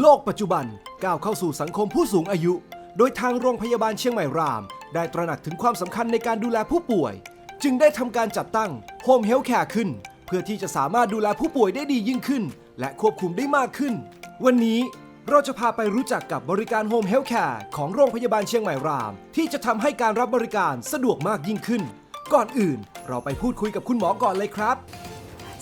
โลกปัจจุบันก้าวเข้าสู่สังคมผู้สูงอายุ โดยทางโรงพยาบาลเชียงใหม่ราม ได้ตระหนักถึงความสำคัญในการดูแลผู้ป่วย จึงได้ทำการจัดตั้งโฮมเฮลท์แคร์ขึ้น เพื่อที่จะสามารถดูแลผู้ป่วยได้ดียิ่งขึ้น และควบคุมได้มากขึ้น วันนี้เราจะพาไปรู้จักกับบริการโฮมเฮลท์แคร์ของโรงพยาบาลเชียงใหม่ราม ที่จะทำให้การรับบริการสะดวกมากยิ่งขึ้น ก่อนอื่น เราไปพูดคุยกับคุณหมอก่อนเลยครับ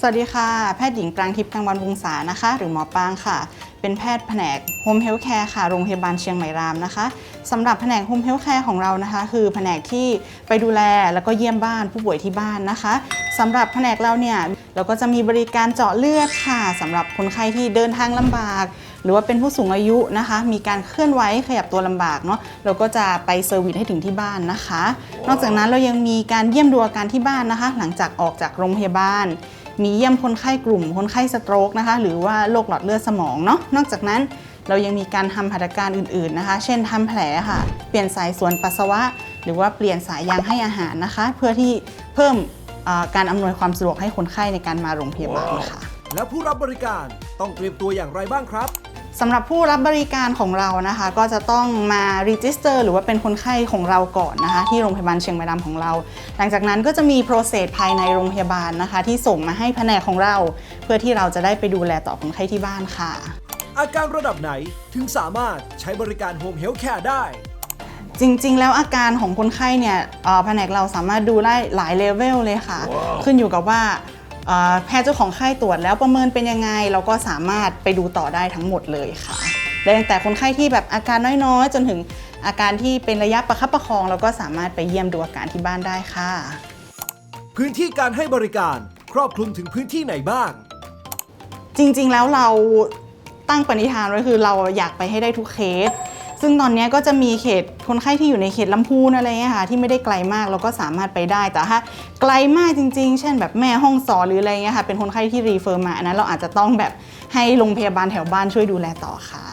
สวัสดีค่ะ แพทย์หญิงปรางทิพย์กลางวันวงศานะคะ หรือหมอปางค่ะ เป็นแพทย์แผนกโฮมเฮลท์แคร์ค่ะ โรงพยาบาลเชียงใหม่รามนะคะสำหรับแผนกโฮมเฮลท์แคร์ของเรานะคะ คือแผนกที่ไปดูแลแล้วก็เยี่ยมบ้านผู้ป่วยที่บ้านนะคะสำหรับแผนกเราเนี่ยเราก็จะมีบริการเจาะเลือดค่ะสำหรับคนไข้ที่เดินทางลำบาก หรือว่าเป็นผู้สูงอายุนะคะ มีการเคลื่อนไหวขยับตัวลำบากเนาะเราก็จะไปเซอร์วิสให้ถึงที่บ้านนะคะ นอกจากนั้นเรายังมีการเยี่ยมดูอาการที่บ้านนะคะ หลังจากออกจากโรงพยาบาล มีเยี่ยมคนไข้กลุ่ม คนไข้สโตรกนะคะ หรือว่าโรคหลอดเลือดสมองเนาะนอกจากนั้นเรายังมีการทำหัตถการอื่นๆนะคะ เช่นทำแผลค่ะ เปลี่ยนสายส่วนปัสสาวะ หรือว่าเปลี่ยนสายยางให้อาหารนะคะ เพื่อที่เพิ่มการอำนวยความสะดวกให้คนไข้ในการมาโรงพยาบาลค่ะ แล้วผู้รับบริการต้องเตรียมตัวอย่างไรบ้างครับ สำหรับผู้รับบริการของเรานะคะ ก็จะต้องมารีจิสเตอร์หรือว่าเป็นคนไข้ของเราก่อนนะคะ ที่โรงพยาบาลเชียงใหม่ดำของเรา หลังจากนั้นก็จะมีโปรเซสภายในโรงพยาบาลนะคะ ที่ส่งมาให้แผนกของเรา เพื่อที่เราจะได้ไปดูแลต่อคนไข้ที่บ้านค่ะ อาการระดับไหนถึงสามารถใช้บริการโฮมเฮลท์แคร์ได้ จริงๆ แล้วอาการของคนไข้เนี่ยเอ่อแผนกเราสามารถดูได้หลายเลเวลเลยค่ะ ขึ้นอยู่กับว่าเอ่อ แพทย์เจ้าของไข้ตรวจแล้วประเมินเป็นยังไง เราก็สามารถไปดูต่อได้ทั้งหมดเลยค่ะได้ตั้งแต่คนไข้ที่แบบอาการน้อยๆ จนถึงอาการที่เป็นระยะประคับประคองเราก็สามารถไปเยี่ยมดูอาการที่บ้านได้ค่ะ พื้นที่การให้บริการครอบคลุมถึงพื้นที่ไหนบ้าง จริงๆแล้วเราตั้งปณิธานไว้คือเราอยากไปให้ได้ทุกเคส ซึ่งตอนนี้ก็จะมีเขตคนไข้ที่อยู่ในเขตลำพูนอะไรเงี้ยค่ะที่ไม่ได้ไกลมากเราก็สามารถไปได้แต่ถ้าไกลมากจริง ๆ เช่นแบบแม่ห้องสอนหรืออะไรเงี้ยค่ะเป็นคนไข้ที่รีเฟอร์มาอันนั้นเราอาจจะต้องแบบให้โรงพยาบาลแถวบ้านช่วยดูแลต่อค่ะ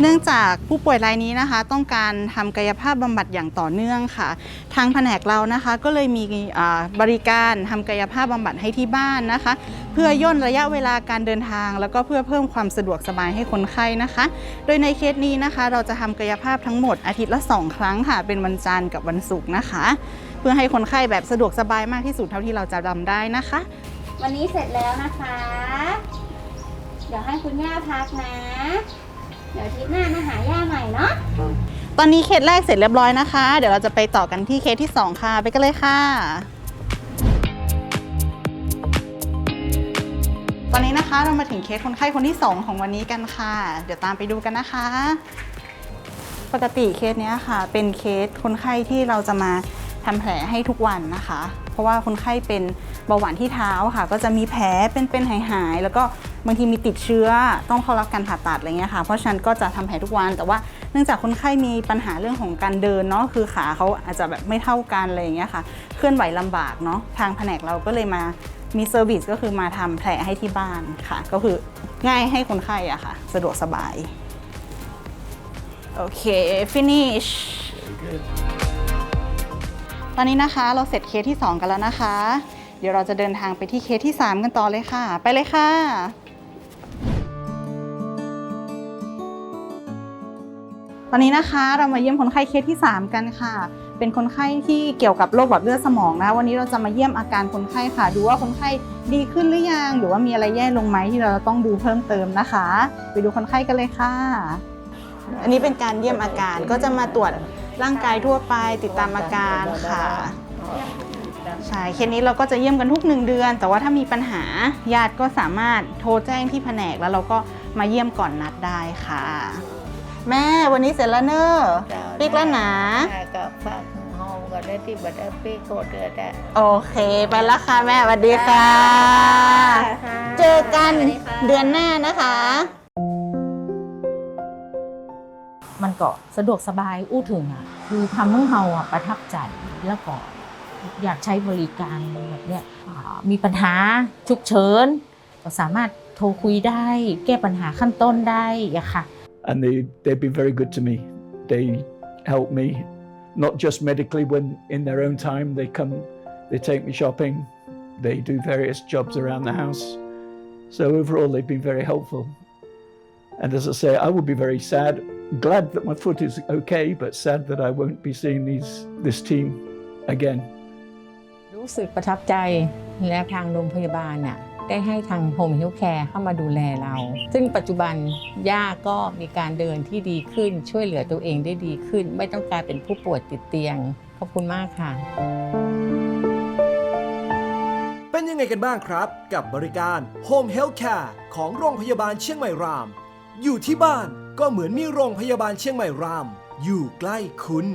เนื่องจากผู้ป่วยรายนี้นะคะ ต้องการทำกายภาพบำบัดอย่างต่อเนื่องค่ะ ทางแผนกเรานะคะก็เลยมีบริการทำกายภาพบำบัดให้ที่บ้านนะคะ เพื่อย่นระยะเวลาการเดินทาง แล้วก็เพื่อเพิ่มความสะดวกสบายให้คนไข้นะคะ โดยในเคสนี้นะคะ เราจะทำกายภาพทั้งหมดอาทิตย์ละ 2 ครั้งค่ะ เป็นวันจันทร์กับวันศุกร์นะคะ เพื่อให้คนไข้แบบสะดวกสบายมากที่สุดเท่าที่เราจะทำได้นะคะ วันนี้เสร็จแล้วนะคะ เดี๋ยวให้คุณย่าพักนะ ดี๋ยวอาทิตย์หน้ามาหาย่าใหม่เนาะ ตอนนี้เคสแรกเสร็จเรียบร้อยนะคะ เดี๋ยวเราจะไปต่อกันที่เคสที่ 2 ค่ะ ไปกันเลยค่ะ ตอนนี้นะคะเรามาถึงเคสคนไข้คนที่ 2 ของวันนี้กันค่ะ เดี๋ยวตามไปดูกันนะคะ ปกติเคสเนี้ยค่ะ เป็นเคสคนไข้ที่เราจะมาทำแผลให้ทุกวันนะคะ เพราะว่าคนไข้เป็นเบาหวานที่เท้าค่ะ ก็จะมีแผลเป็นๆหายๆแล้วก็บางทีมีติดเชื้อต้องเข้ารับการผ่าตัดอะไรเงี้ยค่ะ เพราะฉะนั้นก็จะทำแผลทุกวันแต่ว่าเนื่องจากคนไข้มีปัญหาเรื่องของการเดินเนาะคือขาเขาอาจจะแบบไม่เท่ากันอะไรเงี้ยค่ะ เคลื่อนไหวลำบากเนาะทางแผนกเราก็เลยมามีเซอร์วิสก็คือมาทำแผลให้ที่บ้านค่ะ ก็คือง่ายให้คนไข้อะค่ะ สะดวกสบายโอเค finish ตอนนี้นะคะเราเสร็จเคสที่ 2 กันแล้วนะคะ เดี๋ยวเราจะเดินทางไปที่เคสที่ 3 กันต่อเลยค่ะ ไปเลยค่ะตอนนี้นะคะเรามาเยี่ยมคนไข้เคสที่ 3 กันค่ะ เป็นคนไข้ที่เกี่ยวกับโรคหลอดเลือดสมองนะวันนี้เราจะมาเยี่ยมอาการคนไข้ค่ะ ดูว่าคนไข้ดีขึ้นหรือยัง หรือว่ามีอะไรแย่ลงไหมที่เราต้องดูเพิ่มเติมนะคะ ไปดูคนไข้กันเลยค่ะ อันนี้เป็นการเยี่ยมอาการก็จะมาตรวจ ร่างกายทั่วไปติดตามอาการค่ะใช่เคสนี้เราก็จะเยี่ยมกันทุกหนึ่งเดือน แต่ว่าถ้ามีปัญหาญาติก็สามารถโทรแจ้งที่แผนกแล้วเราก็มาเยี่ยมก่อนนัดได้ค่ะ แม่วันนี้เสร็จแล้วเนอะปิกแล้วนะก็ฝากห้องก็ได้ที่บัตรปีโคเดือดอะโอเค ไปแล้วค่ะแม่สวัสดีค่ะ เจอกันเดือนหน้านะคะ มันก็สะดวกสบายอู้ถึงอะคือทำให้เราอะประทับใจแล้วก็อยากใช้บริการแบบเนี้ยมีปัญหาฉุกเฉินก็สามารถโทรคุยได้ แก้ปัญหาขั้นต้นได้อะค่ะ and they they've been very good to me. They help me, not just medically when in their own time they come, they take me shopping, They do various jobs around the house. So overall, they've been very helpful. And as I say, I would be very sad, glad that my foot is okay, but sad that I won't be seeing these this team again. รู้สึกประทับใจและทางโรงพยาบาลน่ะได้ให้ทางโฮมเฮลท์แคร์เข้ามาดูแลเรา ซึ่งปัจจุบันย่าก็มีการเดินที่ดีขึ้นช่วยเหลือตัวเองได้ดีขึ้น ไม่ต้องกลายเป็นผู้ป่วยติดเตียง ขอบคุณมากค่ะ เป็นยังไงกันบ้างครับ กับบริการ Home Health Care ของโรงพยาบาลเชียงใหม่ราม อยู่ที่บ้าน ก็เหมือนมีโรงพยาบาลเชียงใหม่ราม อยู่ใกล้คุณ